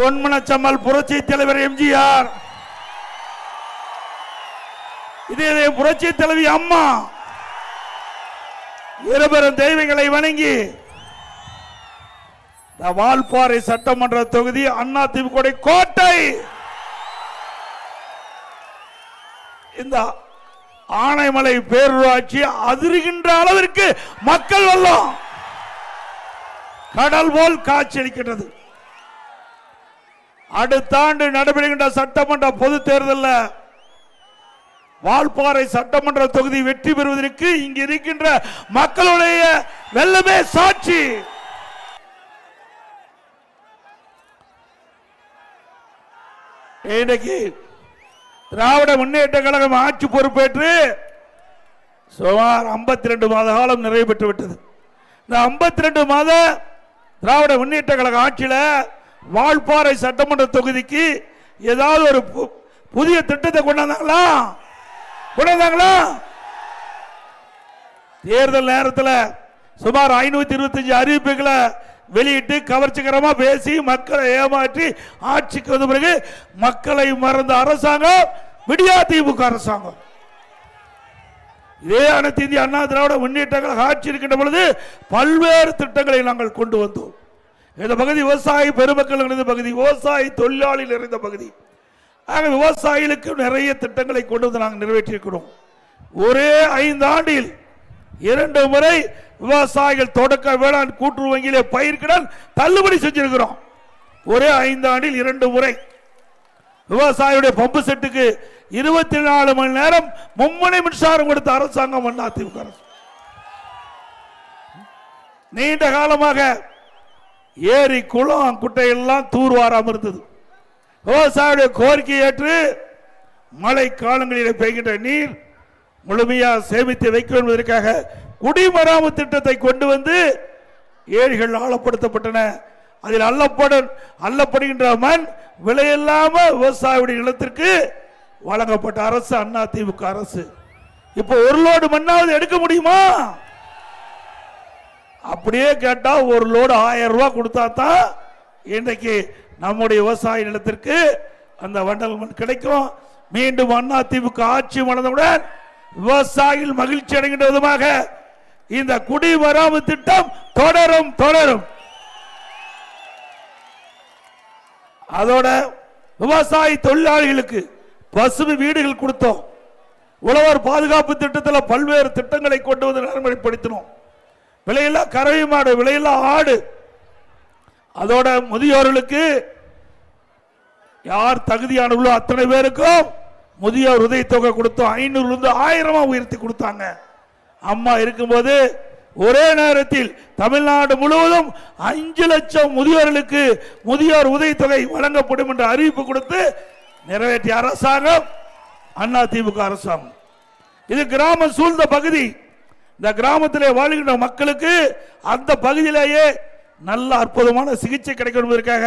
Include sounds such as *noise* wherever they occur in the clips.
பொன்மனச்சம்மல் புரட்சி தலைவர் எம்ஜிஆர். இதே இதே புரட்சி தலைவி அம்மா. இருபெரும் தெய்வங்களை வணங்கி வால்பாறை சட்டமன்ற தொகுதி அண்ணா திமுக கோட்டை. இந்த ஆனைமலை பேரூராட்சி அதிர்கின்ற அளவிற்கு மக்கள் வெள்ளம் கடல் போல் காட்சியளிக்கின்றது அடுத்த ஆண்டு நடைபெறுகின்ற சட்டமன்ற பொது தேர்தலில் வால்பாறை சட்டமன்ற தொகுதி வெற்றி பெறுவதற்கு இங்கு இருக்கின்ற மக்களுடைய வெள்ளமே சாட்சி. இன்னைக்கு திராவிட முன்னேற்ற கழகம் ஆட்சி பொறுப்பேற்று சுமார் 52 ரெண்டு மாத காலம் நிறைவு பெற்று விட்டது இந்த 52 ரெண்டு மாத திராவிட முன்னேற்ற கழக ஆட்சியில் வால்பாறை சட்டமன்ற தொகுதிக்கு ஏதாவது ஒரு பு- புதிய திட்டத்தை கொண்டாந்தாங்களா கொண்டாந்தாங்களா தேர்தல் நேரத்தில் சுமார் ஐநூத்தி இருபத்தஞ்சு அறிவிப்புகளை வெளியிட்டு கவர்ச்சிகரமா பேசி மக்களை ஏமாற்றி ஆட்சிக்கு வந்த பிறகு மக்களை மறந்த அரசாங்கம் விடியா திமுக அரசாங்கம். இதே அனைத்து இந்திய அண்ணா திராவிட முன்னேற்ற ஆட்சி இருக்கின்ற பொழுது பல்வேறு திட்டங்களை நாங்கள் கொண்டு வந்தோம். இந்த பகுதி விவசாய பெருமக்கள் நிறைந்த பகுதி விவசாய தொழிலாளி நிறைந்த பகுதி. ஆக விவசாயிகளுக்கு நிறைய திட்டங்களை கொண்டு வந்து நாங்கள் நிறைவேற்றியிருக்கிறோம். ஒரே ஐந்து ஆண்டில் இரண்டு முறை விவசாயிகள் தொடக்க வேளாண் கூட்டுறவு வங்கியிலே பயிர்க்கடன் தள்ளுபடி செஞ்சிருக்கிறோம். ஒரே ஐந்து ஆண்டில் இரண்டு முறை. விவசாயியுடைய பம்பு செட்டுக்கு இருபத்தி நாலு மணி நேரம் மும்முனை மின்சாரம் கொடுத்த அரசாங்கம் அதிமுக அரசு. நீண்ட காலமாக ஏரி குளம் குட்டையெல்லாம் தூர்வாராம இருந்தது விவசாயியுடைய கோரிக்கை ஏற்று மழை காலங்களிலே பெய்கின்ற நீர் முழுமையாக சேமித்து வைக்க என்பதற்காக குடிமராமத்து திட்டத்தை கொண்டு வந்து ஏரிகள் ஆழப்படுத்தப்பட்டன. அதில் அள்ளப்பட அல்லப்படுகின்ற மண் விலையில்லாம விவசாயியுடைய நிலத்திற்கு வழங்கப்பட்ட அரசு அண்ணா திமுக அரசு. இப்போ ஒரு லோடு மண்ணாவது எடுக்க முடியுமா? அப்படியே கேட்டால் ஒரு லோடு ஆயிரம் ரூபா கொடுத்தா தான் இன்றைக்கு நம்முடைய விவசாய நிலத்திற்கு அந்த வண்டல் மண் கிடைக்கும். மீண்டும் அண்ணா திமுக ஆட்சி மணந்தவுடன் விவசாயிகள் மகிழ்ச்சி அடைகின்ற விதமாக இந்த குடிமராமத்து திட்டம் தொடரும் தொடரும். அதோட விவசாய தொழிலாளிகளுக்கு பசுமை வீடுகள் கொடுத்தோம். உழவர் பாதுகாப்பு திட்டத்தில் பல்வேறு திட்டங்களை கொண்டு வந்து நடைமுறைப்படுத்தினோம். விலையில்லா கறவை மாடு விலையில்லா ஆடு. அதோட முதியோர்களுக்கு யார் தகுதியானவர்களோ அத்தனை பேருக்கும் முதியோர் உதவித்தொகை கொடுத்தோம். ஐநூறுலேருந்து ஆயிரமா உயர்த்தி கொடுத்தாங்க. அம்மா இருக்கும்போது ஒரே நேரத்தில் தமிழ்நாடு முழுவதும் அஞ்சு லட்சம் முதியோர்களுக்கு முதியோர் உதவித்தொகை வழங்கப்படும் என்ற அறிவிப்பு கொடுத்து நிறைவேற்றிய அரசாங்கம் அண்ணா திமுக அரசாங்கம். இது கிராமம் சூழ்ந்த பகுதி. இந்த கிராமத்திலே வாழ்கின்ற மக்களுக்கு அந்த பகுதியிலேயே நல்ல அற்புதமான சிகிச்சை கிடைக்கணும் என்பதற்காக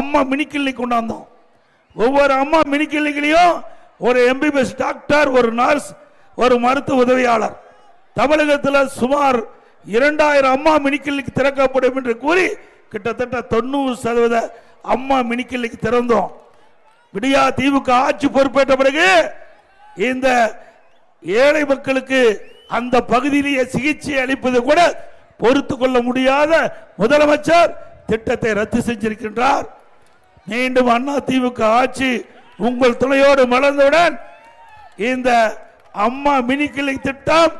அம்மா மினி கிளினிக் கொண்டாந்தோம். ஒவ்வொரு அம்மா மினி கிளினிக்லையும் ஒரு எம்பிபிஎஸ் டாக்டர் ஒரு நர்ஸ் ஒரு மருத்துவ உதவியாளர். தமிழகத்தில் சுமார் இரண்டாயிரம் அம்மா மினி கிளினிக் திறக்கப்படும் என்று கூறி கிட்டத்தட்ட தொண்ணூறு சதவீத அம்மா மினி கிளினிக் திறந்தோம். விடியா தீவுக்கு ஆட்சி பொறுப்பேற்ற பிறகு இந்த ஏழை மக்களுக்கு அந்த பகுதியிலேயே சிகிச்சை அளிப்பது கூட பொறுத்து கொள்ள முடியாத முதலமைச்சர் திட்டத்தை ரத்து செஞ்சிருக்கின்றார். மீண்டும் அண்ணா திமுக ஆட்சி உங்கள் துணையோடு மலர்ந்தவுடன் இந்த அம்மா மினி கிளினிக் திட்டம்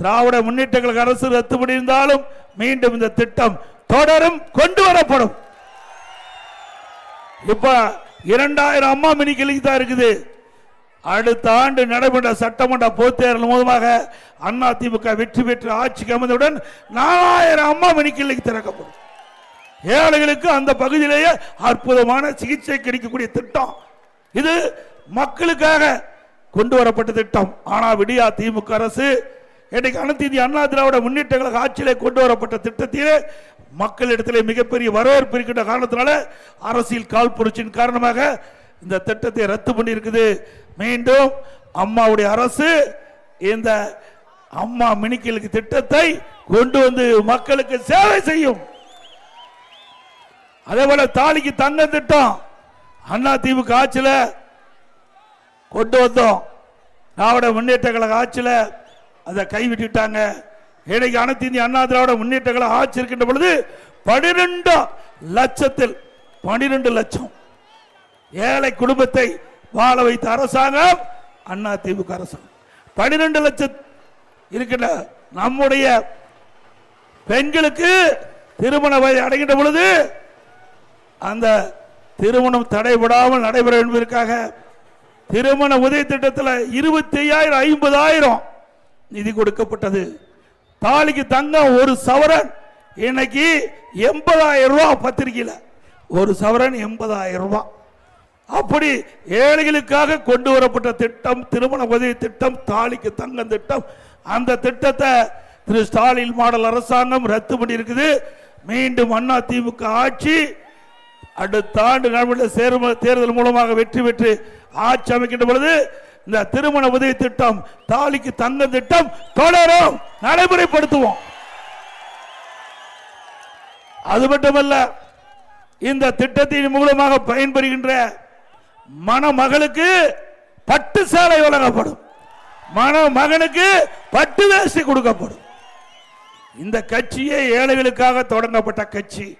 திராவிட முன்னேற்ற கழக அரசு ரத்து பண்ணியிருந்தாலும் மீண்டும் இந்த திட்டம் தொடரும் கொண்டு வரப்படும். இப்ப இரண்டாயிரம் அம்மா மினி கிளினிக் தான் இருக்குது. அடுத்த ஆண்டு நடைபெற்ற சட்டமன்ற பொதுத் தேர்தல் மூலமாக அண்ணா திமுக வெற்றி பெற்று ஆட்சிக்கு அமைந்தவுடன் நாலாயிரம் அம்மா மினி திறக்கப்படும். ஏழைகளுக்கு அந்த பகுதியிலேயே அற்புதமான சிகிச்சை கிடைக்கக்கூடிய திட்டம். இது மக்களுக்காக கொண்டு வரப்பட்ட திட்டம். ஆனால் விடியா திமுக அரசு இன்றைக்கு அனைத்து இந்திய அண்ணா திராவிட முன்னேற்றங்களுக்கு ஆட்சியிலே கொண்டு வரப்பட்ட திட்டத்திலே மக்களிடத்திலே மிகப்பெரிய வரவேற்பு இருக்கின்ற காரணத்தினால அரசியல் கால் புரட்சியின் காரணமாக இந்த திட்டத்தை ரத்து பண்ணி இருக்குது மீண்டும் அம்மாவுடைய அரசு இந்த அம்மா மினிக்கலுக்கு திட்டத்தை கொண்டு வந்து மக்களுக்கு சேவை செய்யும். அதே போல தாலிக்கு தங்க திட்டம் அண்ணா திமுக ஆட்சியில் கொண்டு வந்தோம். திராவிட முன்னேற்ற கழக ஆட்சியில் அதை கைவிட்டுட்டாங்க. இன்னைக்கு அனைத்து இந்திய அண்ணா திராவிட முன்னேற்ற கழக ஆட்சி இருக்கின்ற பொழுது பனிரெண்டு லட்சத்தில் பனிரெண்டு லட்சம். ஏழை குடும்பத்தை வாழ வைத்த அரசாங்கம் அண்ணா திமுக அரசாங்கம் பன்னிரெண்டு லட்சம் இருக்கின்ற நம்முடைய பெண்களுக்கு திருமண வயது அடைகின்ற பொழுது அந்த திருமணம் தடைபடாமல் நடைபெற என்பதற்காக திருமண உதவி திட்டத்தில் இருபத்தி ஐயாயிரம் ஐம்பதாயிரம் நிதி கொடுக்கப்பட்டது. தாலிக்கு தங்கம் ஒரு சவரன். இன்னைக்கு எண்பதாயிரம் ரூபா பத்திரிகையில். ஒரு சவரன் எண்பதாயிரம் ரூபாய். அப்படி ஏழைகளுக்காக கொண்டு வரப்பட்ட திட்டம் திருமண உதவி திட்டம் தாலிக்கு தங்கம் திட்டம் அந்த திட்டத்தை திரு ஸ்டாலின் மாடல் அரசாங்கம் ரத்து பண்ணி இருக்குது மீண்டும் அண்ணா திமுக ஆட்சி அடுத்த ஆண்டு நடைபெற்ற சேரும- தேர்தல் மூலமாக வெற்றி பெற்று ஆட்சி அமைக்கின்ற பொழுது இந்த திருமண உதவி திட்டம் தாலிக்கு தங்க திட்டம் தொடரும் நடைமுறைப்படுத்துவோம். அது மட்டுமல்ல இந்த திட்டத்தின் மூலமாக பயன்பெறுகின்ற மணமகளுக்கு பட்டு சேலை வழங்கப்படும். மணமகனுக்கு பட்டு வேஷ்டி கொடுக்கப்படும். இந்த கட்சியே ஏழைகளுக்காக தொடங்கப்பட்ட கட்சி.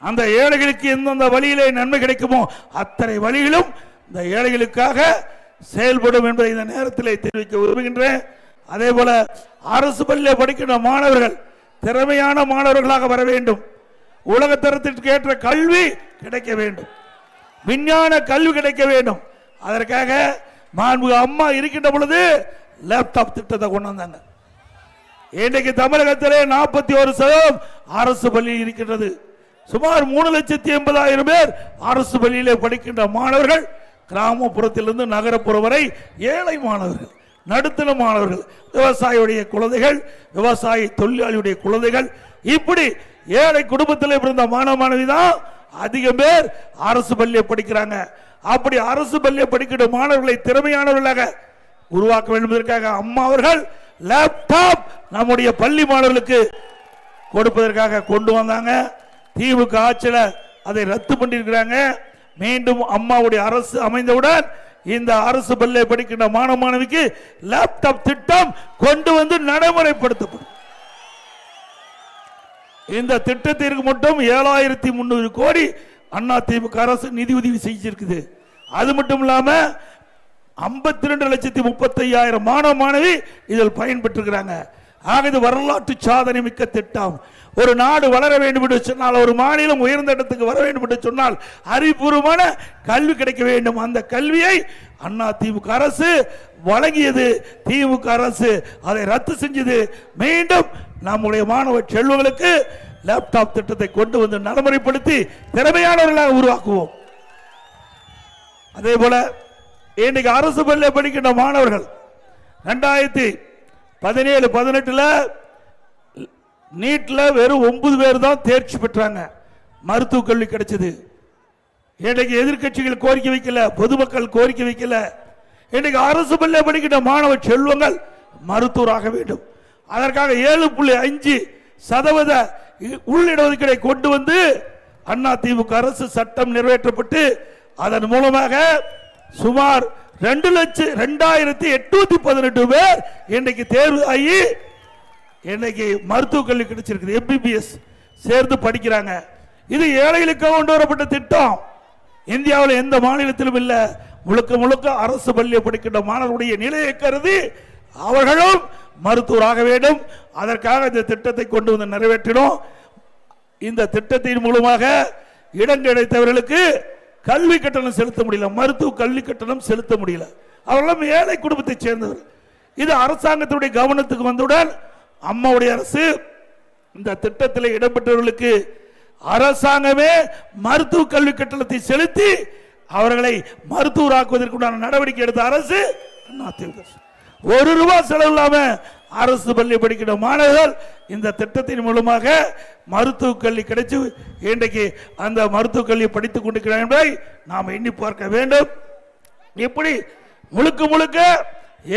அந்த ஏழைகளுக்கு எந்தெந்த வழியிலே நன்மை கிடைக்குமோ அத்தனை வழிகளும் இந்த ஏழைகளுக்காக செயல்படும் என்பதை இந்த நேரத்தில் தெரிவிக்க விரும்புகின்றேன். அதே போல அரசு பள்ளியில் படிக்கின்ற மாணவர்கள் திறமையான மாணவர்களாக வர வேண்டும். உலக தரத்திற்கு ஏற்ற கல்வி கிடைக்க வேண்டும். விஞ்ஞான கல்வி கிடைக்க வேண்டும். அதற்காக மாண்புக அம்மா இருக்கின்ற பொழுது லேப்டாப் திட்டத்தை கொண்டு வந்தாங்க. இன்றைக்கு தமிழகத்திலே நாற்பத்தி ஒரு சதவீதம் அரசு பள்ளி இருக்கின்றது. சுமார் மூணு லட்சத்தி எண்பதாயிரம் பேர் அரசு பள்ளியிலே படிக்கின்ற மாணவர்கள் கிராமப்புறத்திலிருந்து நகரப்புறம் வரை ஏழை மாணவர்கள் நடுத்தர மாணவர்கள் விவசாயியுடைய குழந்தைகள் விவசாய தொழிலாளியுடைய குழந்தைகள் இப்படி ஏழை குடும்பத்தில் பிறந்த மாணவ மாணவி தான் அதிக பேர் அரசு பள்ளியை படிக்கிறாங்க. அப்படி அரசு பள்ளியை படிக்கிற மாணவர்களை திறமையானவர்களாக உருவாக்க வேண்டும் என்பதற்காக அம்மா அவர்கள் லேப்டாப் நம்முடைய பள்ளி மாணவர்களுக்கு கொடுப்பதற்காக கொண்டு வந்தாங்க. திமுக ஆட்சியில் அதை ரத்து பண்ணியிருக்கிறாங்க. மீண்டும் அம்மாவுடைய அரசு அமைந்தவுடன் இந்த அரசு பள்ளியை படிக்கின்ற மாணவ மாணவிக்கு லேப்டாப் திட்டம் கொண்டு வந்து நடைமுறைப்படுத்தப்படும். இந்த திட்டத்திற்கு மட்டும் ஏழாயிரத்தி முந்நூறு கோடி அண்ணா திமுக அரசு நிதி உதவி செஞ்சிருக்குது. அது மட்டும் இல்லாம ஐம்பத்தி ரெண்டு லட்சத்தி முப்பத்தையாயிரம் மாணவ மாணவி இதில் பயன்பெற்றிருக்கிறாங்க. ஆக இது வரலாற்று சாதனை மிக்க திட்டம். ஒரு நாடு வளர வேண்டும் என்று சொன்னால் ஒரு மாநிலம் உயர்ந்த இடத்துக்கு வர வேண்டும் என்று சொன்னால் அறிவுபூர்வமான கல்வி கிடைக்க வேண்டும். அந்த கல்வியை அண்ணா திமுக அரசு வழங்கியது. திமுக அரசு அதை ரத்து செஞ்சது. மீண்டும் நம்முடைய மாணவ செல்வங்களுக்கு லேப்டாப் திட்டத்தை கொண்டு வந்து நடைமுறைப்படுத்தி திறமையானவர்களாக உருவாக்குவோம். அதே போல இன்னைக்கு அரசு பள்ளியில் படிக்கின்ற மாணவர்கள் ரெண்டாயிரத்தி பதினேழு பதினெட்டுல நீட்ல வெறும் ஒன்பது பேர் தான் தேர்ச்சி பெற்றாங்க. மருத்துவ கல்வி கிடைச்சது. இன்னைக்கு எதிர்க்கட்சிகள் கோரிக்கை வைக்கல பொதுமக்கள் கோரிக்கை வைக்கல. இன்னைக்கு அரசு பள்ளியை படிக்கின்ற மாணவ செல்வங்கள் மருத்துவராக வேண்டும். அதற்காக ஏழு புள்ளி அஞ்சு சதவீத உள்ளிடஒதுக்கீடை கொண்டு வந்து அண்ணா திமுக அரசு சட்டம் நிறைவேற்றப்பட்டு அதன் மூலமாக சுமார் ரெண்டு லட்சம் ரெண்டாயிரத்தி எட்நூத்தி பதினெட்டு பேர் இன்னைக்கு தேர்வு ஆகி இன்னைக்கு மருத்துவக் கல்வி கிடைச்சிருக்குது எம்பிபிஎஸ் சேர்ந்து படிக்கிறாங்க. இது ஏழைகளுக்காக கொண்டு வரப்பட்ட திட்டம். இந்தியாவில் எந்த மாநிலத்திலும் இல்லை. முழுக்க முழுக்க அரசு பள்ளியை படிக்கின்ற மாணவர்களுடைய நிலையை கருதி அவர்களும் மருத்துவராக வேண்டும். அதற்காக இந்த திட்டத்தை கொண்டு வந்து நிறைவேற்றினோம். இந்த திட்டத்தின் மூலமாக இடம் கிடைத்தவர்களுக்கு கல்வி கட்டணம் செலுத்த முடியல. மருத்துவ கல்வி கட்டணம் செலுத்த முடியல. அவர்களும் ஏழை குடும்பத்தை சேர்ந்தவர் இது அரசாங்கத்துடைய கவனத்துக்கு வந்தவுடன் அம்மாவுடைய அரசு இந்த திட்டத்தில் இடம்பெற்றவர்களுக்கு அரசாங்கமே மருத்துவ கல்வி கட்டணத்தை செலுத்தி அவர்களை மருத்துவராக்குவதற்குண்டான நடவடிக்கை எடுத்த அரசு அரசு. ஒரு ரூபாய் செலவு இல்லாம அரசு பள்ளி படிக்கிற மாணவர்கள் இந்த திட்டத்தின் மூலமாக மருத்துவ கல்வி கிடைச்சு இன்றைக்கு அந்த மருத்துவ கல்வி படித்துக் கொண்டிருக்கிறார் என்பதை நாம் எண்ணி பார்க்க வேண்டும் இப்படி முழுக்க முழுக்க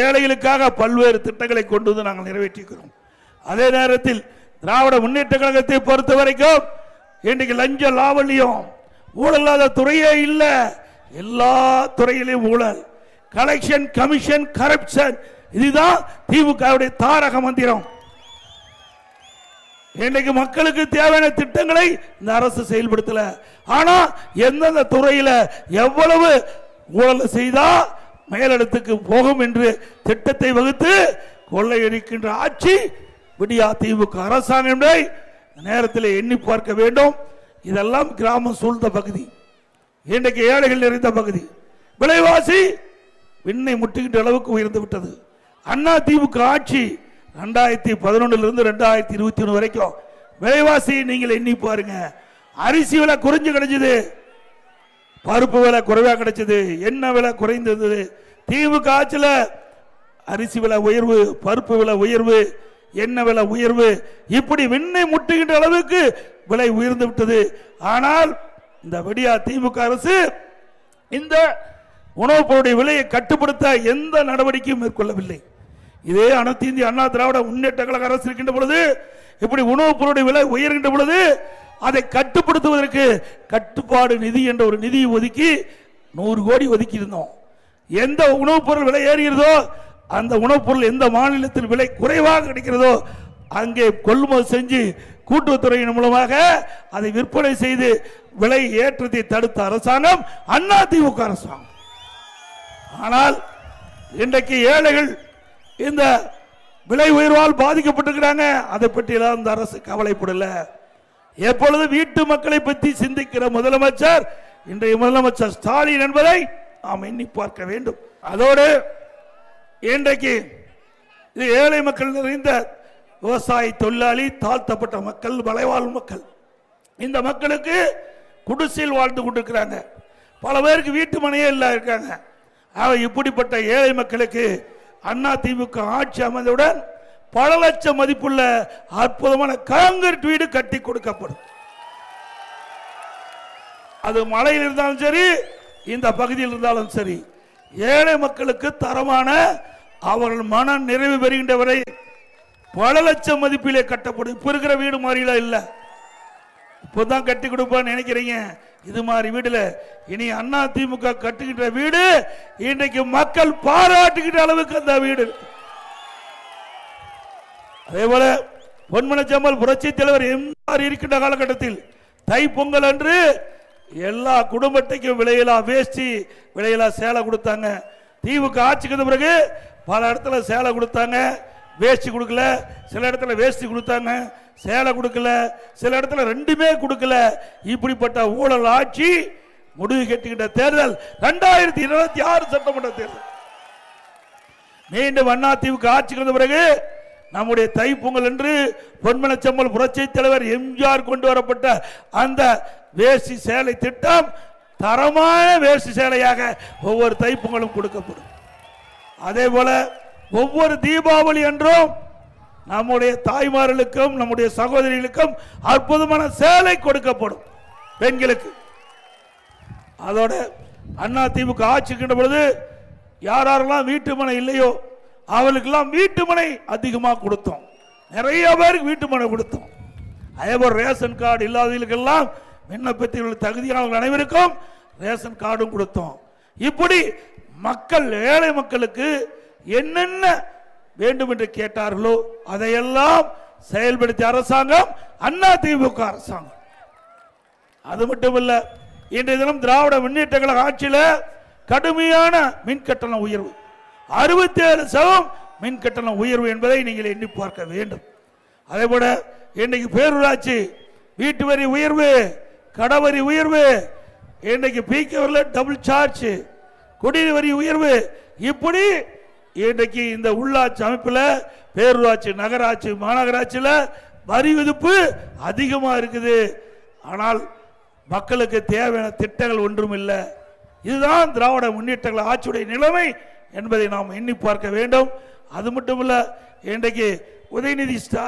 ஏழைகளுக்காக பல்வேறு திட்டங்களை கொண்டு வந்து நாங்கள் நிறைவேற்றிக்கிறோம் அதே நேரத்தில் திராவிட முன்னேற்ற கழகத்தை பொறுத்த வரைக்கும் இன்றைக்கு லஞ்ச லாவல்யம் ஊழல்லாத துறையே இல்லை. எல்லா துறையிலும் ஊழல். கலெக்ஷன் கமிஷன் கரப்ஷன் இதுதான் திமுகவுடைய தாரக மந்திரம். இன்னைக்கு மக்களுக்கு தேவையான திட்டங்களை இந்த அரசு செயல்படுத்தல. ஆனா எந்தெந்த துறையில எவ்வளவு ஊழல் செய்தா மேலிடத்துக்கு போகும் என்று திட்டத்தை வகுத்து கொள்ளையடிக்கின்ற ஆட்சி விடியா திமுக அரசாங்கம் நேரத்தில் எண்ணி பார்க்க வேண்டும். இதெல்லாம் கிராமம் சூழ்ந்த பகுதி. இன்றைக்கு ஏழைகள் நிறைந்த பகுதி. விலைவாசி விண்ணை முட்டுகின்ற அளவுக்கு உயர்ந்து விட்டது. அண்ணா திமுக ஆட்சி ரெண்டாயிரத்தி பதினொன்னிலிருந்து ரெண்டாயிரத்தி இருபத்தி ஒன்று வரைக்கும். விலைவாசி நீங்கள் எண்ணி பாருங்க. அரிசி விலை குறைஞ்சு கிடைச்சது பருப்பு விலை குறைவாக கிடைச்சது. எண்ணெய் விலை குறைந்தது திமுக ஆட்சியில் அரிசி விலை உயர்வு பருப்பு விலை உயர்வு என்ன விலை உயர்வு? இப்படி விண்ணை முட்டுகின்ற அளவுக்கு விலை உயர்ந்து விட்டது. ஆனால் இந்த விடியா திமுக அரசு இந்த உணவுப் பொருளுடைய விலையை கட்டுப்படுத்த எந்த நடவடிக்கையும் மேற்கொள்ளவில்லை. இதே அனைத்து இந்திய அண்ணா திராவிட முன்னேற்ற கழக அரசு இருக்கின்ற பொழுது இப்படி உணவுப் பொருளுடைய விலை உயர்கின்ற பொழுது அதை கட்டுப்படுத்துவதற்கு கட்டுப்பாடு நிதி என்ற ஒரு நிதியை ஒதுக்கி நூறு கோடி ஒதுக்கி இருந்தோம் எந்த உணவுப் பொருள் விலை ஏறுகிறதோ அந்த உணவுப் பொருள் எந்த மாநிலத்தில் விலை குறைவாக கிடைக்கிறதோ அங்கே கொள்முதல் செஞ்சு கூட்டுறவுத்துறையின் மூலமாக அதை விற்பனை செய்து விலை ஏற்றத்தை தடுத்த அரசாங்கம் அண்ணா திமுக அரசாங்கம். ஆனால் இன்றைக்கு ஏழைகள் இந்த விலை உயர்வால் பாதிக்கப்பட்டிருக்கிறாங்க. அதை பற்றியெல்லாம் இந்த அரசு கவலைப்படல. எப்பொழுது வீட்டு மக்களை பற்றி சிந்திக்கிற முதலமைச்சர் இன்றைய முதலமைச்சர் ஸ்டாலின் என்பதை நாம் எண்ணி பார்க்க வேண்டும். அதோடு இன்றைக்கு இது ஏழை மக்கள் நிறைந்த விவசாய தொழிலாளி தாழ்த்தப்பட்ட மக்கள் மலைவாழ் மக்கள். இந்த மக்களுக்கு குடிசையில் வாழ்ந்து கொண்டிருக்கிறாங்க. பல பேருக்கு வீட்டு மனையே இல்லை இருக்காங்க. ஆக இப்படிப்பட்ட ஏழை மக்களுக்கு அண்ணா திமுக ஆட்சி அமைந்தவுடன் பல லட்சம் மதிப்புள்ள அற்புதமான காங்கிரீட் வீடு கட்டி கொடுக்கப்படும். அது மலையில் இருந்தாலும் சரி இந்த பகுதியில் இருந்தாலும் சரி ஏழை மக்களுக்கு தரமான அவர்கள் மன நிறைவு பெறுகின்ற வரை பல லட்சம் மதிப்பிலே கட்டப்படும். இப்ப இருக்கிற வீடு மாதிரிலாம் இல்ல. இப்பதான் கட்டி கொடுப்பான்னு நினைக்கிறீங்க. இது மாதிரி வீடுல இனி அண்ணா திமுக கட்டுகின்ற வீடு இன்றைக்கு மக்கள் பாராட்டுகின்ற அளவுக்கு அந்த வீடு. அதே போல பொன்மனச்சம்மல் புரட்சி தலைவர் எம்ஆர் இருக்கின்ற காலகட்டத்தில் தை பொங்கல் அன்று எல்லா குடும்பத்தைக்கும் விலையிலா வேஷ்டி விலையிலா சேலை கொடுத்தாங்க. திமுக ஆட்சிக்கு பிறகு பல இடத்துல சேலை கொடுத்தாங்க. வேஷ்டி கொடுக்கல. சில இடத்துல வேஷ்டி கொடுத்தாங்க. சேலை கொடுக்கல. சில இடத்துல ரெண்டுமே கொடுக்கல. இப்படிப்பட்ட ஊழல் ஆட்சி முடிவு கட்டுகின்ற தேர்தல் ரெண்டாயிரத்தி இருபத்தி ஆறு சட்டமன்ற தேர்தல். மீண்டும் அண்ணா ஆட்சிக்கு வந்த பிறகு நம்முடைய தைப்பொங்கல் என்று பொன்மனச்சம்பல் புரட்சி தலைவர் எம்ஜிஆர் கொண்டு வரப்பட்ட அந்த வேஷ்டி சேலை திட்டம் தரமான வேஷ்டி சேலையாக ஒவ்வொரு தைப்பொங்கலும் கொடுக்கப்படும். அதே போல ஒவ்வொரு தீபாவளி அன்றும் நம்முடைய தாய்மார்களுக்கும் நம்முடைய சகோதரிகளுக்கும் அற்புதமான சேலை கொடுக்கப்படும் பெண்களுக்கு. அதோட அண்ணா திமுக ஆட்சிக்கின்ற பொழுது யார் யாரெல்லாம் வீட்டு மனை இல்லையோ அவளுக்கெல்லாம் வீட்டு மனை அதிகமாக கொடுத்தோம். நிறைய பேருக்கு வீட்டு மனை கொடுத்தோம். அதே போல் ரேஷன் கார்டு இல்லாதவர்களுக்கெல்லாம் விண்ணப்பத்தில் உள்ள தகுதியானவர்கள் அனைவருக்கும் ரேஷன் கார்டும் கொடுத்தோம். இப்படி மக்கள் ஏழை மக்களுக்கு என்னென்ன வேண்டும் என்று கேட்டார்களோ அதையெல்லாம் செயல்படுத்திய அரசாங்கம் அண்ணா திமுக அரசாங்கம். அது மட்டுமல்ல இன்றைய தினம் திராவிட முன்னேற்ற கழக கடுமையான மின் கட்டண உயர்வு. அறுபத்தி ஏழு சதம் மின் கட்டண உயர்வு என்பதை நீங்கள் எண்ணி பார்க்க வேண்டும். அதே போல இன்னைக்கு பேரூராட்சி வீட்டு வரி உயர்வு கடவரி உயர்வு இன்னைக்கு பீக்கவரில் டபுள் சார்ஜ் குடிநீர் வரி உயர்வு. இப்படி இன்றைக்கு இந்த உள்ளாட்சி அமைப்பில் பேரூராட்சி நகராட்சி மாநகராட்சியில் வரி விதிப்பு அதிகமாக இருக்குது. ஆனால் மக்களுக்கு தேவையான திட்டங்கள் ஒன்றும் இல்லை. இதுதான் திராவிட முன்னேற்றங்கள் ஆட்சியுடைய நிலைமை என்பதை நாம் எண்ணி பார்க்க வேண்டும். அது மட்டும் இல்லை இன்றைக்கு உதயநிதி ஸ்டா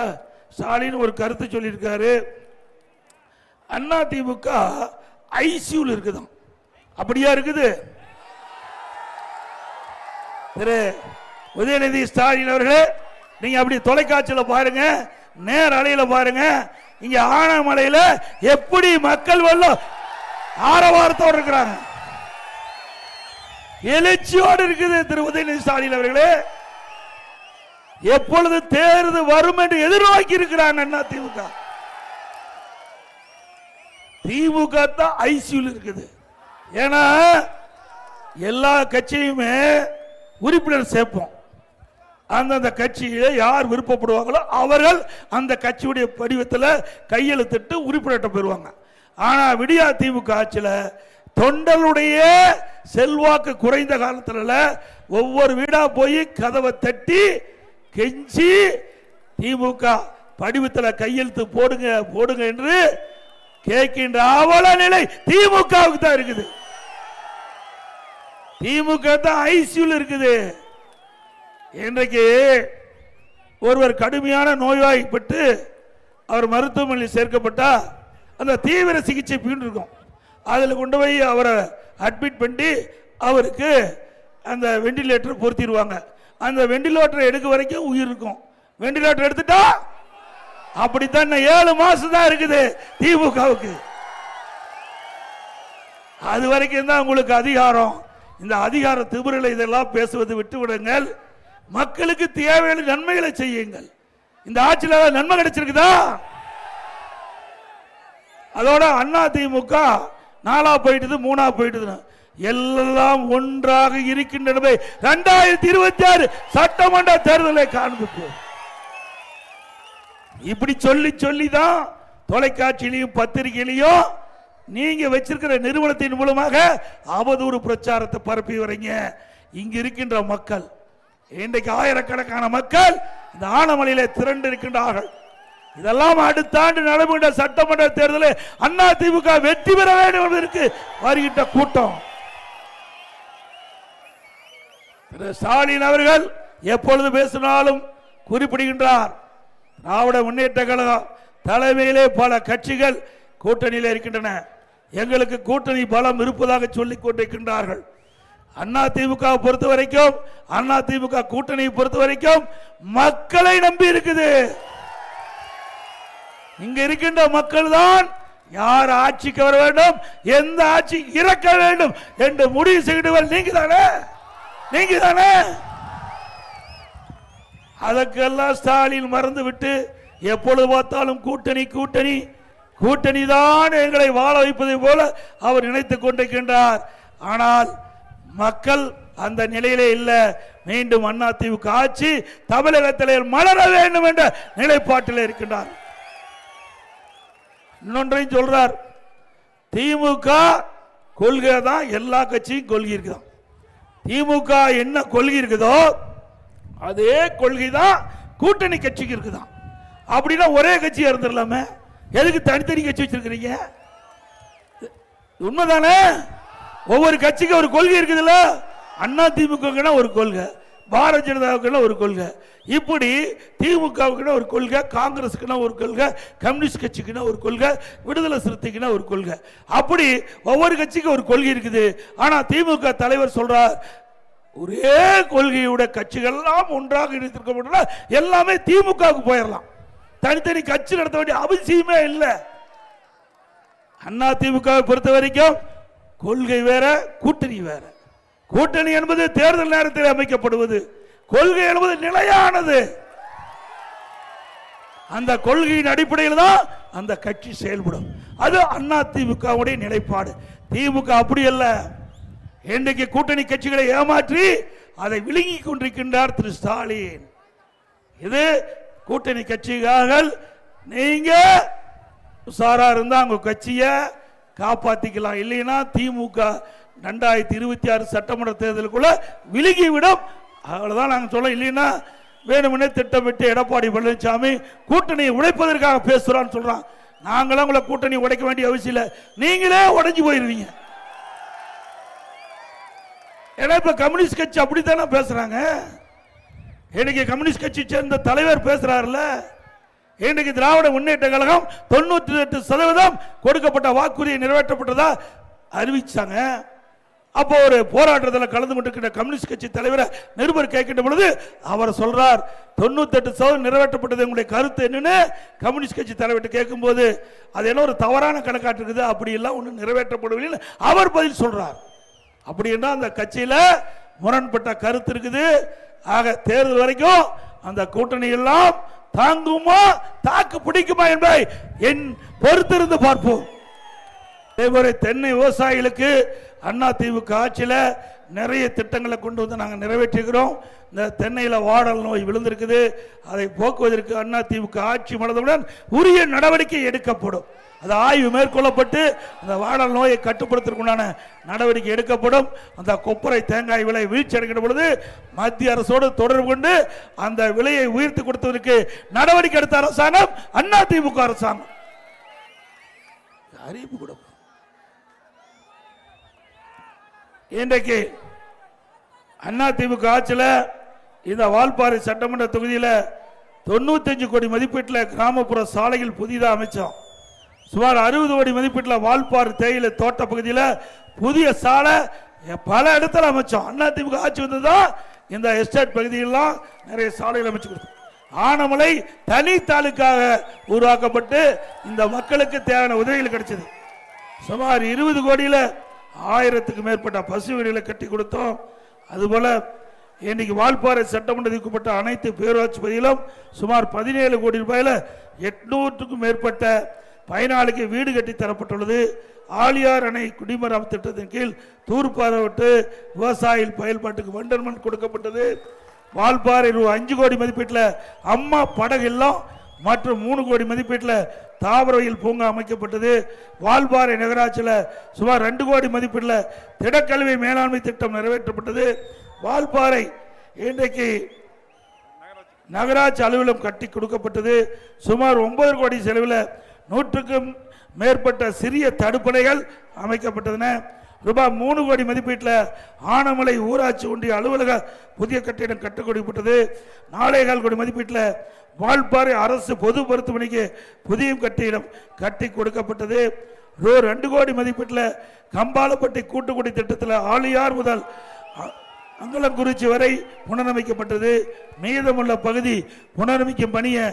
ஸ்டாலின் ஒரு கருத்து சொல்லியிருக்காரு. அண்ணா திமுக இருக்குதான் அப்படியா இருக்குது? திரு உதயநிதி ஸ்டாலின் அவர்களே நீங்க அப்படி தொலைக்காட்சியில் பாருங்க நேர் அலையில பாருங்க இங்க ஆனமலையில எப்படி மக்கள் வெள்ளம் ஆரவாரத்தோடு இருக்கிறாங்க. எழுச்சியோடு இருக்குது திரு உதயநிதி ஸ்டாலின் அவர்களே. எப்பொழுது தேர்வு வரும் என்று எதிர்நோக்கி இருக்கிறாங்க அண்ணா திமுக. திமுக தான் ஐசியூல இருக்குது. ஏன்னா எல்லா கட்சியுமே உறுப்பினர் சேர்ப்போம். அந்தந்த கட்சியில யார் விருப்பப்படுவாங்களோ அவர்கள் அந்த கட்சியுடைய படிவத்தில் கையெழுத்திட்டு உறுப்பினர்கிட்ட பெறுவாங்க ஆனால் விடியா திமுக ஆட்சியில் தொண்டலுடைய செல்வாக்கு குறைந்த காலத்தில் ஒவ்வொரு வீடாக போய் கதவை தட்டி கெஞ்சி திமுக படிவத்தில் கையெழுத்து போடுங்க போடுங்க என்று கேட்கின்ற அவல நிலை திமுகவுக்கு தான் இருக்குது. திமுக தான் ஐசியூல இருக்குது. இன்றைக்கு ஒருவர் கடுமையான நோய்வாய்ப்பட்டு அவர் மருத்துவமனையில் சேர்க்கப்பட்டா அந்த தீவிர சிகிச்சை பின் இருக்கும் அதில் கொண்டு போய் அவரை அட்மிட் பண்ணி அவருக்கு அந்த வெண்டிலேட்டர் பொருத்திடுவாங்க. அந்த வெண்டிலேட்டர் எடுக்க வரைக்கும் உயிர் இருக்கும். வெண்டிலேட்டர் எடுத்துட்டா அப்படித்தான் ஏழு மாசம் தான் இருக்குது திமுகவுக்கு அது வரைக்கும் தான் உங்களுக்கு அதிகாரம். இந்த அதிகார திபுரில் இதெல்லாம் பேசுவது விட்டு விடுங்கள் மக்களுக்கு தேவையான நன்மைகளை செய்யுங்கள். இந்த ஆட்சியில் நன்மை கிடைச்சிருக்குதா? அதோட அண்ணா திமுக நாலா போயிட்டது மூணா போயிட்டுதுன்னு. எல்லாம் ஒன்றாக இருக்கின்றன ரெண்டாயிரத்தி இருபத்தி ஆறு சட்டமன்ற தேர்தலை காண்பிப்போம். இப்படி சொல்லி சொல்லி தான் தொலைக்காட்சியிலையும் பத்திரிகையிலையும் நீங்க வச்சிருக்கிற நிறுவனத்தின் மூலமாக அவதூறு பிரச்சாரத்தை பரப்பி வரீங்க. இங்க இருக்கின்ற மக்கள் இன்றைக்கு ஆயிரக்கணக்கான மக்கள் இந்த ஆனமலையில திரண்டு இருக்கின்றார்கள். இதெல்லாம் அடுத்த ஆண்டு நடைபெற்ற சட்டமன்ற தேர்தலில் அண்ணா திமுக வெற்றி பெற வேண்டும் என்பதற்கு வருகின்ற கூட்டம். திரு ஸ்டாலின் அவர்கள் எப்பொழுது பேசினாலும் குறிப்பிடுகின்றார் திராவிட முன்னேற்ற கழகம் தலைமையிலே பல கட்சிகள் கூட்டணியில் இருக்கின்றன. எங்களுக்கு கூட்டணி பலம் இருப்பதாக சொல்லிக் கொண்டிருக்கின்றார்கள். அண்ணா திமுக பொறுத்த வரைக்கும் அண்ணா திமுக கூட்டணியை பொறுத்த வரைக்கும் மக்களை நம்பி இருக்குது. இங்க இருக்கின்ற மக்கள் தான் யார் ஆட்சிக்கு வர வேண்டும் எந்த ஆட்சி இறக்க வேண்டும் என்று முடிவு செய்தவர் நீங்க தானே நீங்க தானே அதற்கெல்லாம் ஸ்டாலின் மறந்து விட்டு எப்பொழுது பார்த்தாலும் கூட்டணி கூட்டணி கூட்டணி தான் எங்களை வாழ வைப்பதை போல அவர் நினைத்துக் கொண்டிருக்கின்றார். ஆனால் மக்கள் அந்த நிலையிலே இல்லை. மீண்டும் அண்ணா ஆட்சி தமிழகத்திலே மலர வேண்டும் என்ற நிலைப்பாட்டில் இருக்கின்றார். இன்னொன்றையும் சொல்றார். திமுக கொள்கை தான் எல்லா கட்சியும் கொள்கை இருக்குதான். திமுக என்ன கொள்கை இருக்குதோ அதே கொள்கை தான் கூட்டணி கட்சிக்கு இருக்குதான். அப்படின்னா ஒரே கட்சியாக இருந்துடலாமே. எதுக்கு தனித்தனி கட்சி வச்சிருக்கிறீங்க? உண்மைதானே? ஒவ்வொரு கட்சிக்கு ஒரு கொள்கை இருக்குதுல்ல? அண்ணா திமுக ஒரு கொள்கை பாரதிய ஜனதாவுக்குன்னா ஒரு கொள்கை. இப்படி திமுகவுக்குன்னா ஒரு கொள்கை காங்கிரஸுக்குன்னா ஒரு கொள்கை கம்யூனிஸ்ட் கட்சிக்குன்னா ஒரு கொள்கை விடுதலை சிறுத்தைக்குன்னா ஒரு கொள்கை. அப்படி ஒவ்வொரு கட்சிக்கும் ஒரு கொள்கை இருக்குது. ஆனா திமுக தலைவர் சொல்றார் ஒரே கொள்கையோட கட்சிகள் எல்லாம் ஒன்றாக இணைத்திருக்க எல்லாமே திமுகவுக்கு போயிடலாம் தனித்தனி கட்சி நடத்த வேண்டிய அவசியமே இல்லை. அண்ணா திமுக பொறுத்த வரைக்கும் கொள்கை வேற கூட்டணி வேற. கூட்டணி என்பது தேர்தல் நேரத்தில் அமைக்கப்படுவது. கொள்கை என்பது நிலையானது. அந்த கொள்கையின் அடிப்படையில் தான் அந்த கட்சி செயல்படும். அது அண்ணா திமுகவுடைய நிலைப்பாடு. திமுக அப்படி அல்ல. இன்றைக்கு கூட்டணி கட்சிகளை ஏமாற்றி அதை விழுங்கி கொண்டிருக்கின்றார் திரு ஸ்டாலின். இது கூட்டணி கட்சிகள் நீங்க உஷாரா இருந்தா உங்க கட்சியை காப்பாத்திக்கலாம். இல்லைன்னா திமுக ரெண்டாயிரத்தி இருபத்தி ஆறு சட்டமன்ற தேர்தலுக்குள்ள விலகி விடும் அவ்வளவுதான் நாங்கள் சொல்ல இல்லைன்னா வேணுமெனே திட்டமிட்டு எடப்பாடி பழனிசாமி கூட்டணியை உடைப்பதற்காக பேசுறான்னு சொல்றான். நாங்களாம் உங்களை கூட்டணி உடைக்க வேண்டிய அவசியம் இல்லை. நீங்களே உடைஞ்சு போயிருவீங்க. ஏன்னா இப்ப கம்யூனிஸ்ட் கட்சி அப்படித்தானே பேசுறாங்க? இன்னைக்கு கம்யூனிஸ்ட் கட்சி சேர்ந்த தலைவர் பேசுறாருல இன்றைக்கு திராவிட முன்னேற்ற கழகம் தொண்ணூத்தி எட்டு சதவீதம் கொடுக்கப்பட்ட வாக்குறுதி நிறைவேற்றப்பட்டதா அறிவிச்சாங்க. அப்போ ஒரு போராட்டத்தில் கலந்து கொண்டிருக்கிற கம்யூனிஸ்ட் கட்சி தலைவரை நிருபர் கேட்கின்ற பொழுது அவர் சொல்றார் தொண்ணூத்தெட்டு சதவீதம் நிறைவேற்றப்பட்டது. உங்களுடைய கருத்து என்னன்னு கம்யூனிஸ்ட் கட்சி தலைவர்கிட்ட கேட்கும்போது அது என்ன ஒரு தவறான கணக்காட்டு இருக்குது? அப்படி எல்லாம் ஒன்றும் நிறைவேற்றப்படவில்லை அவர் பதில் சொல்றார். அப்படின்னா அந்த கட்சியில முரண்பட்ட கருத்து இருக்குது. ஆக தேர்தல் வரைக்கும் அந்த கூட்டணி எல்லாம் தாங்குமா தாக்கு பிடிக்குமா என்பதை என் பொறுத்திருந்து பார்ப்போம். அதேபோல தென்னை விவசாயிகளுக்கு அண்ணா திமுக ஆட்சியில நிறைய திட்டங்களை கொண்டு வந்து நாங்கள் நிறைவேற்றுகிறோம் இந்த தென்னையில் வாடல் நோய் விழுந்திருக்குது. அதை போக்குவதற்கு அண்ணா திமுக ஆட்சி மனதுடன் உரிய நடவடிக்கை எடுக்கப்படும். அது ஆய்வு மேற்கொள்ளப்பட்டு அந்த வாடல் நோயை கட்டுப்படுத்துறதுக்குண்டான நடவடிக்கை எடுக்கப்படும். அந்த கொப்பரை தேங்காய் விலை வீழ்ச்சி அடைகின்ற பொழுது மத்திய அரசோடு தொடர்பு கொண்டு அந்த விலையை உயர்த்தி கொடுத்ததற்கு நடவடிக்கை எடுத்த அரசாங்கம் அண்ணா திமுக அரசாங்கம். அறிவிப்பு கொடுக்கும் இன்றைக்கு அண்ணா திமுக ஆட்சியில் இந்த வால்பாறை சட்டமன்ற தொகுதியில் தொண்ணூத்தஞ்சு கோடி மதிப்பீட்டில் கிராமப்புற சாலைகள் புதிதாக அமைச்சோம். சுமார் அறுபது கோடி மதிப்பீட்டில் வால்பாறு தேயிலை தோட்ட பகுதியில் புதிய சாலை பல இடத்துல அமைச்சோம். அண்ணா திமுக ஆட்சி வந்ததுதான் இந்த எஸ்டேட் பகுதியெல்லாம் நிறைய சாலைகள் அமைச்சு கொடுத்தோம். ஆனமலை தனி தாலுக்காக உருவாக்கப்பட்டு இந்த மக்களுக்கு தேவையான உதவிகள் கிடைச்சது. சுமார் இருபது கோடியில் ஆயிரத்துக்கு மேற்பட்ட பசு வீடுகளை கட்டி கொடுத்தோம். அதுபோல இன்னைக்கு வால்பாறை சட்டமன்றத்துக்குட்பட்ட அனைத்து பேரூராட்சி பகுதியிலும் சுமார் பதினேழு கோடி ரூபாயில் எட்நூற்றுக்கும் மேற்பட்ட பயனாளிக்கு வீடு கட்டி தரப்பட்டுள்ளது. ஆழியார் அணை குடிமராமத்து திட்டத்தின் கீழ் தூர்பாரப்பட்டு விவசாயிகள் பயன்பாட்டுக்கு வண்டர்மன் கொடுக்கப்பட்டது. வால்பாறை ரூ அஞ்சு கோடி மதிப்பீட்டில் அம்மா படகு எல்லாம் மற்றும் மூணு கோடி மதிப்பீட்டில் தாவரவியல் பூங்கா அமைக்கப்பட்டது. வால்பாறை நகராட்சியில் சுமார் ரெண்டு கோடி மதிப்பீட்டில் திடக்கல்வி மேலாண்மை திட்டம் நிறைவேற்றப்பட்டது. வால்பாறை இன்றைக்கு நகராட்சி அலுவலகம் கட்டி கொடுக்கப்பட்டது. சுமார் ஒன்பது கோடி செலவில் நூற்றுக்கும் மேற்பட்ட சிறிய தடுப்பணைகள் அமைக்கப்பட்டதுன ரூபாய் மூணு கோடி மதிப்பீட்டில் ஆனமலை ஊராட்சி ஒன்றிய அலுவலக புதிய கட்டிடம் கட்டுக் நாலே கால் கோடி மதிப்பீட்டில் வால்பாறை அரசு பொது மருத்துவமனைக்கு புதிய கட்டிடம் கட்டி கொடுக்கப்பட்டது. ரூ ரெண்டு கோடி மதிப்பீட்டில் கம்பாலப்பட்டி கூட்டுக்குடி திட்டத்தில் ஆளியார் முதல் அ- அங்கலங்குறிச்சி வரை புனரமைக்கப்பட்டது. மீதமுள்ள பகுதி புனரமைக்கும் பணியை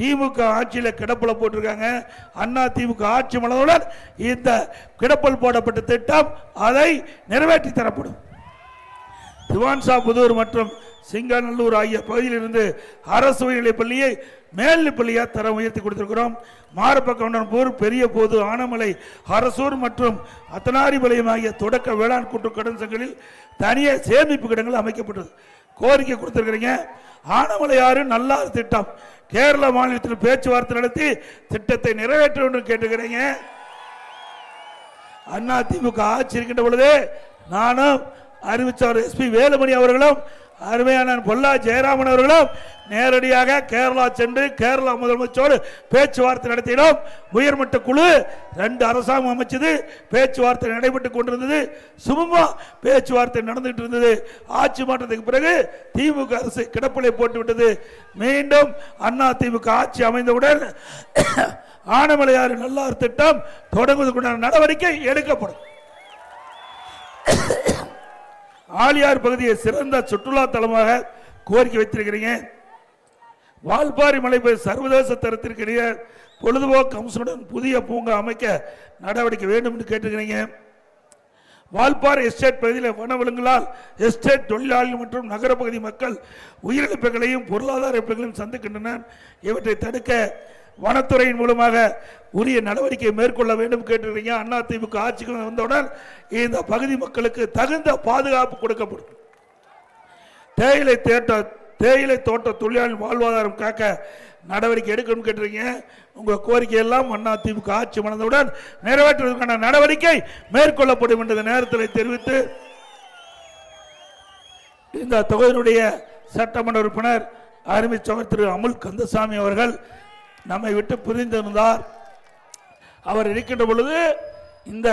திமுக ஆட்சியில் கிடப்பில் போட்டிருக்காங்க. அண்ணா திமுக ஆட்சி மனதுடன் இந்த கிடப்பல் போடப்பட்ட திட்டம் அதை நிறைவேற்றி தரப்படும். திவான்சா புதூர் மற்றும் சிங்காநல்லூர் ஆகிய பகுதியிலிருந்து அரசு உயர்நிலைப் பள்ளியை மேல்நிலைப் பள்ளியாக தரம் உயர்த்தி கொடுத்திருக்கிறோம். மாரப்பக்கவுண்டன்பூர் பெரிய போது ஆனமலை அரசூர் மற்றும் அத்தனாரிபாளையம் ஆகிய தொடக்க வேளாண் கூட்டு கடன் சங்கங்களில் தனிய சேமிப்பு கிடங்கள் அமைக்கப்பட்டது. கோரிக்கை கொடுத்துருக்கிறீங்க. ஆனமலை ஆறு நல்லாறு திட்டம். கேரள மாநிலத்தில் பேச்சுவார்த்தை நடத்தி திட்டத்தை நிறைவேற்ற வேண்டும் கேட்டுக்கிறீங்க அண்ணா திமுக ஆட்சி இருக்கின்ற பொழுது நானும் அறிவிச்சார் எஸ்பி வேலுமணி அவர்களும் அருமையான பொல்லா ஜெயராமன் அவர்களும் நேரடியாக கேரளா சென்று கேரளா முதலமைச்சோடு பேச்சுவார்த்தை நடத்தினோம். உயர்மட்ட குழு ரெண்டு அரசாங்கம் அமைச்சது பேச்சுவார்த்தை நடைபெற்று கொண்டிருந்தது. சுமமா பேச்சுவார்த்தை நடந்துட்டு இருந்தது. ஆட்சி மாற்றத்துக்கு பிறகு திமுக அரசு கிடப்பிலை போட்டுவிட்டது. மீண்டும் அண்ணா திமுக ஆட்சி அமைந்தவுடன் *coughs* ஆனமலையாறு நல்லார் திட்டம் தொடங்குவதற்குண்டான நடவடிக்கை எடுக்கப்படும். *coughs* ஆலியார் பகுதியை சிறந்த சுற்றுலா தலமாக கோரிக்கை வைத்திருக்கிறீங்க. வால்பாரி மலை சர்வதேச தரத்திற்கிடையே பொழுதுபோக்கு அம்சனுடன் புதிய பூங்கா அமைக்க நடவடிக்கை வேண்டும் என்று கேட்டுக்கிறீங்க வால்பாறை எஸ்டேட் பகுதியில் வனவிலங்குகளால் எஸ்டேட் தொழிலாளிகள் மற்றும் நகரப்பகுதி மக்கள் உயிரிழப்புகளையும் பொருளாதார இழப்புகளையும் சந்திக்கின்றனர். இவற்றை தடுக்க வனத்துறையின் மூலமாக உரிய நடவடிக்கை மேற்கொள்ள வேண்டும் கேட்டிருக்கீங்க. அண்ணா திமுக ஆட்சிக்கு வந்தவுடன் இந்த பகுதி மக்களுக்கு தகுந்த பாதுகாப்பு கொடுக்கப்படும். தேயிலை தேட்ட தேயிலை தோட்ட தொழிலாளர் வாழ்வாதாரம் காக்க நடவடிக்கை எடுக்கணும் கேட்டிருக்கீங்க. உங்கள் கோரிக்கை எல்லாம் அண்ணா திமுக ஆட்சி மணந்தவுடன் நிறைவேற்றுவதற்கான நடவடிக்கை மேற்கொள்ளப்படும் என்ற நேரத்தில் தெரிவித்து இந்த தொகுதியினுடைய சட்டமன்ற உறுப்பினர் அருமை திரு அமுல் கந்தசாமி அவர்கள் நம்மை விட்டு பிரிந்திருந்தார். அவர் இருக்கின்ற பொழுது இந்த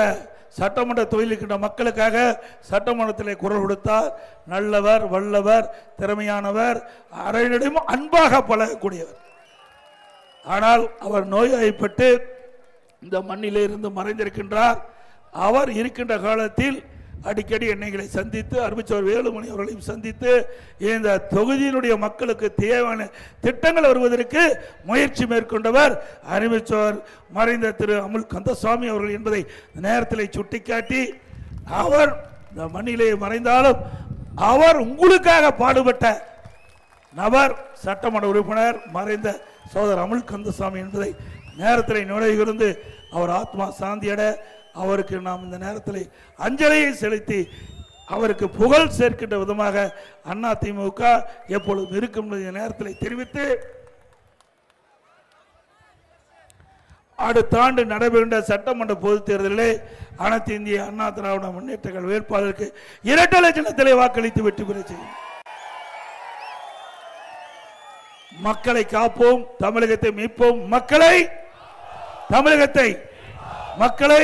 சட்டமன்ற தொழிலுக்கின்ற மக்களுக்காக சட்டமன்றத்தில் குரல் கொடுத்தார். நல்லவர் வல்லவர் திறமையானவர் அரையிடம் அன்பாக பழகக்கூடியவர். ஆனால் அவர் நோய்வாய்ப்பட்டு இந்த மண்ணிலே இருந்து மறைந்திருக்கின்றார். அவர் இருக்கின்ற காலத்தில் அடிக்கடி எண்ணெய்களை சந்தித்து அருமைச்சோர் வேலுமணி அவர்களையும் சந்தித்து இந்த தொகுதியினுடைய மக்களுக்கு தேவையான திட்டங்கள் வருவதற்கு முயற்சி மேற்கொண்டவர் அருமைச்சோர் மறைந்த திரு அமுல் கந்தசாமி அவர்கள் என்பதை நேரத்தில் சுட்டிக்காட்டி அவர் இந்த மண்ணிலே மறைந்தாலும் அவர் உங்களுக்காக பாடுபட்ட நபர் சட்டமன்ற உறுப்பினர் மறைந்த சோதர் அமுல் கந்தசாமி என்பதை நேரத்தில் நுழைகிறது அவர் ஆத்மா சாந்தியட அவருக்கு நாம் இந்த நேரத்தில் அஞ்சலியை செலுத்தி அவருக்கு புகழ் சேர்க்கின்ற விதமாக அண்ணா திமுக எப்பொழுதும் இருக்கும் இந்த நேரத்தில் தெரிவித்து அடுத்த ஆண்டு நடைபெறுகின்ற சட்டமன்ற பொதுத் தேர்தலிலே அனைத்து இந்திய அண்ணா திராவிட முன்னேற்றங்கள் வேட்பாளருக்கு இரட்டை லட்சணத்திலே வாக்களித்து வெற்றி பெற செய்யும். மக்களை காப்போம் தமிழகத்தை மீட்போம் மக்களை தமிழகத்தை மக்களை